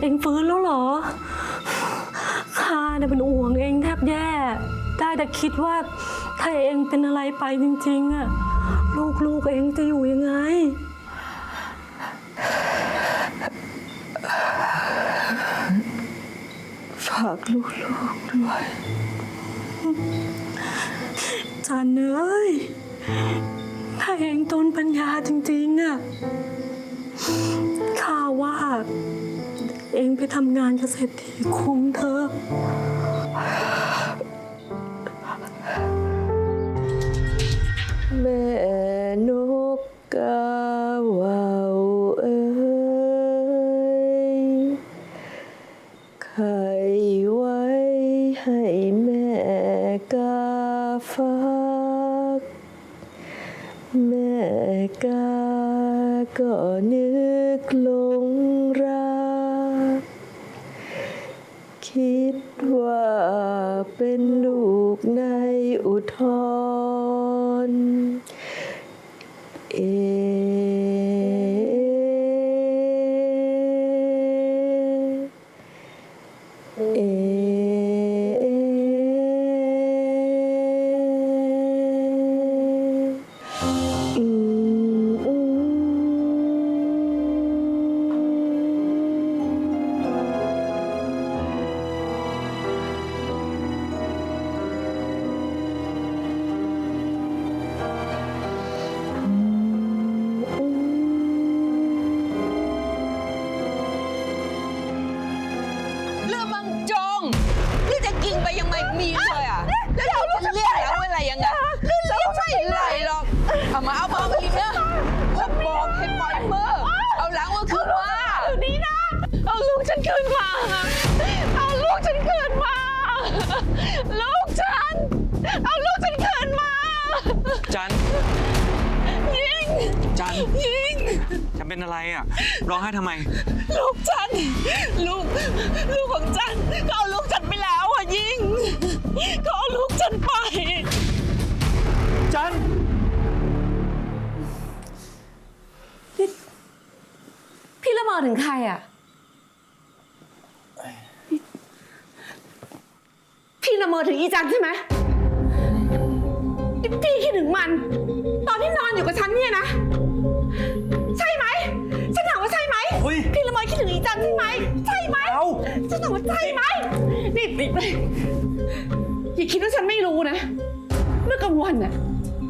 เองฟื้นแล้วเหรอข้าเนี่ยเป็นห่วงเองแทบแย่ ได้แต่คิดว่าถ้าเองเป็นอะไรไปจริง ๆอะลูกๆเองจะอยู่ยังไง ฝากลูกๆด้วยจันเอ้ยถ้าเองต้นปัญญาจริงๆอะ องไปทำงานเกษตรทีคุ้มเถอแม่นกกาวาวเอ้ยไขไว้ให้แม่กาฟัก แม่กาก็นึกหลงรัก คิ นี่จะกินไปยังไม่มีเลยอะ แล้วเราจะเรียกแล้วอะไรยังไงไม่ไหลหรอก เอามาเอามาเอามาอีกนะผมบอกให้ปล่อยมือเอาหลังว่าคืนมานี่นะ เอาลูกฉันคืนมา เอาลูกฉันคืนมา ลูกฉัน เอาลูกฉันคืนมา จัน ยิง จัน ยิง จันเป็นอะไรอะ ร้องไห้ทำไม ลูกฉัน ลูก ลูกของฉันก็เอาลูกฉันไปแล้ว อะยิงก็เอาลูกฉันไป จันพี่ละเมอถึงใครอะ พี่ละเมอถึงอีจันใช่ไหมนี่พี่คิดถึงมัน ตอนที่นอนอยู่กับฉันเนี่ยนะ ใช่ไหม ฉันถามว่าใช่ไหม เฮ้ย พี่ละเมอคิดถึงอีจันใช่ไหม ใช่ไหม เอ้าฉันถามว่าใช่ไหม นี่นี่อย่าคิดว่าฉันไม่รู้นะ เมื่อกลางวันน่ะ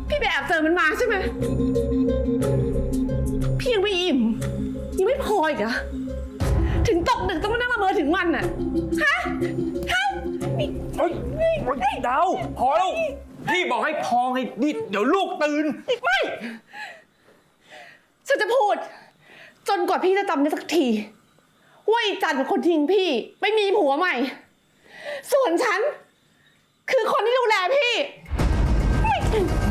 พี่ไปแอบเจอมันมาใช่ไหมพี่ยังไม่อิ่ม ยังไม่พออีกเหรอถึงตกดึกต้องมานั่งละเมอถึงมันน่ะฮะฮะนี่เฮ้ยเฮ้ยดาวพอแล้ว พี่บอกให้พอไงนี่เดี๋ยวลูกตื่น ไม่ ฉันจะพูด จนกว่าพี่จะจำได้สักทีว่าไอีจันเป็นคนทิ้งพี่ไปมีผัวใหม่ ส่วนฉัน คือคนที่ดูแลพี่ นี่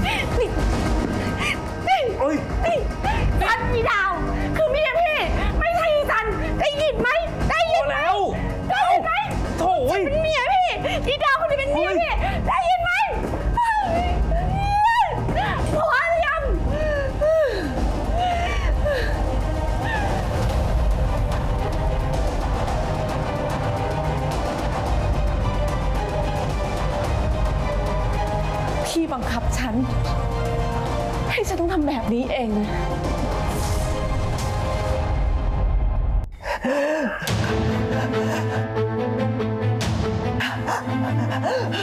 นี่ นี่ บังคับฉัน ให้ฉันต้องทำแบบนี้เองนะ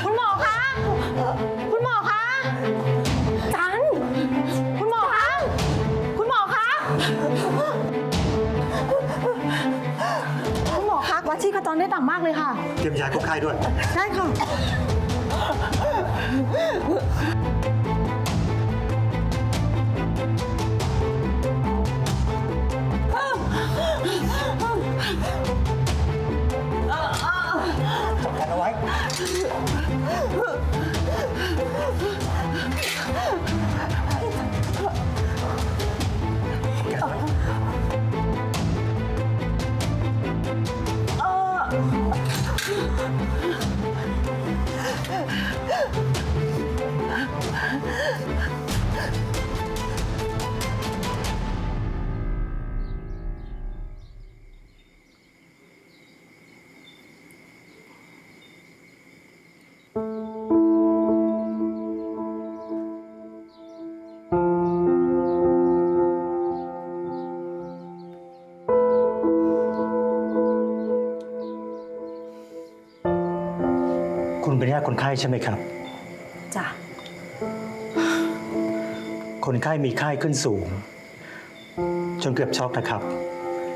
คุณหมอคะ คุณหมอคะ จัน คุณหมอคะ คุณหมอคะ คุณหมอคะวัดชีพจรได้ต่ำมากเลยค่ะ เตรียมยาคนไข้ด้วยใช่ค่ะจับ กันเอาไว้ค คนไข้ใช่ไหมครับ จ้ะ คนไข้มีไข้ขึ้นสูง จนเกือบช็อกนะครับ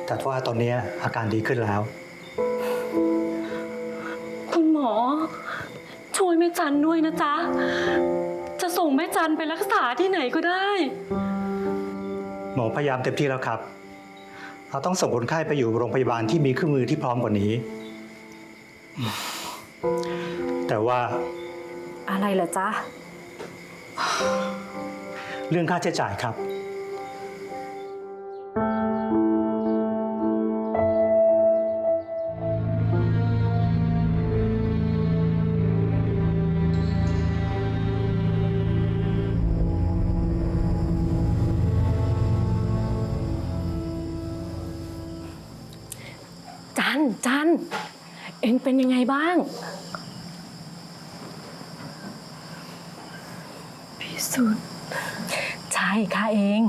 แต่ว่าตอนนี้อาการดีขึ้นแล้ว คุณหมอ ช่วยแม่จันด้วยนะจ๊ะ จะส่งแม่จันไปรักษาที่ไหนก็ได้ หมอพยายามเต็มที่แล้วครับ เราต้องส่งคนไข้ไปอยู่โรงพยาบาลที่มีเครื่องมือที่พร้อมกว่านี้ แต่ว่าอะไรเหรอจ๊ะ เรื่องค่าใช้จ่ายครับ จันจันเอ็งเป็นยังไงบ้าง พิสุทธิ์ใช่ค่ะเอง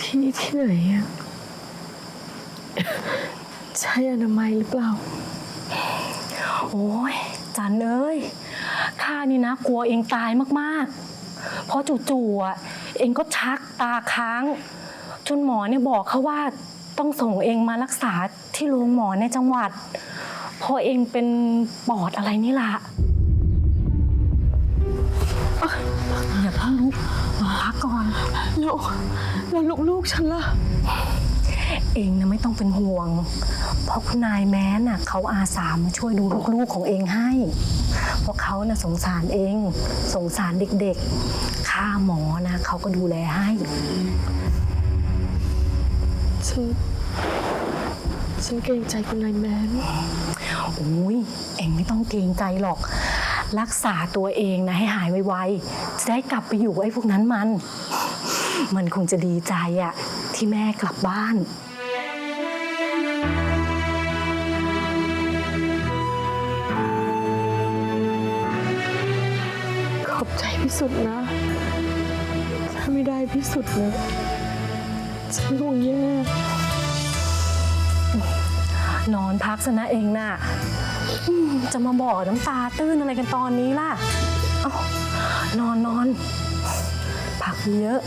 ที่ที่ไหนอะใช่อนามัยหรือเปล่า โอ้ยจันเอ้ยข้านี่นะกลัวเองตายมากๆ เพราะจู่ๆอะเองก็ชักตาค้างจนหมอเนี่ยบอกเขาว่าต้องส่งเองมารักษาที่โรงหมอในจังหวัดเพราะเองเป็นปอดอะไรนี่ล่ะ อย่าเพิ่งลุกพักก่อน แล้วแล้วลูกๆฉันล่ะ เองนะไม่ต้องเป็นห่วง เพราะคุณนายแม้น่ะเขาอาสามาช่วยดูลูกๆของเองให้ เพราะเขาน่ะสงสารเอง สงสารเด็กๆ ค่าหมอนะเขาก็ดูแลให้ฉันฉันเกรงใจคุณนายแมนโอ้ยเองไม่ต้องเกรงใจหรอก รักษาตัวเองนะให้หายไวๆจะ ได้กลับไปอยู่กับไอ้พวกนั้นมัน มันคงจะดีใจอะที่แม่กลับบ้าน ขอบใจพิสุทธิ์นะ ถ้าไม่ได้พิสุทธิ์นะฉันคงแย่นอนพักซะนะเองน่ะอืมจะมาบอกน้ำตาตื้นอะไรกันตอนนี้ล่ะ เอ้า นอนนอนพักเยอะ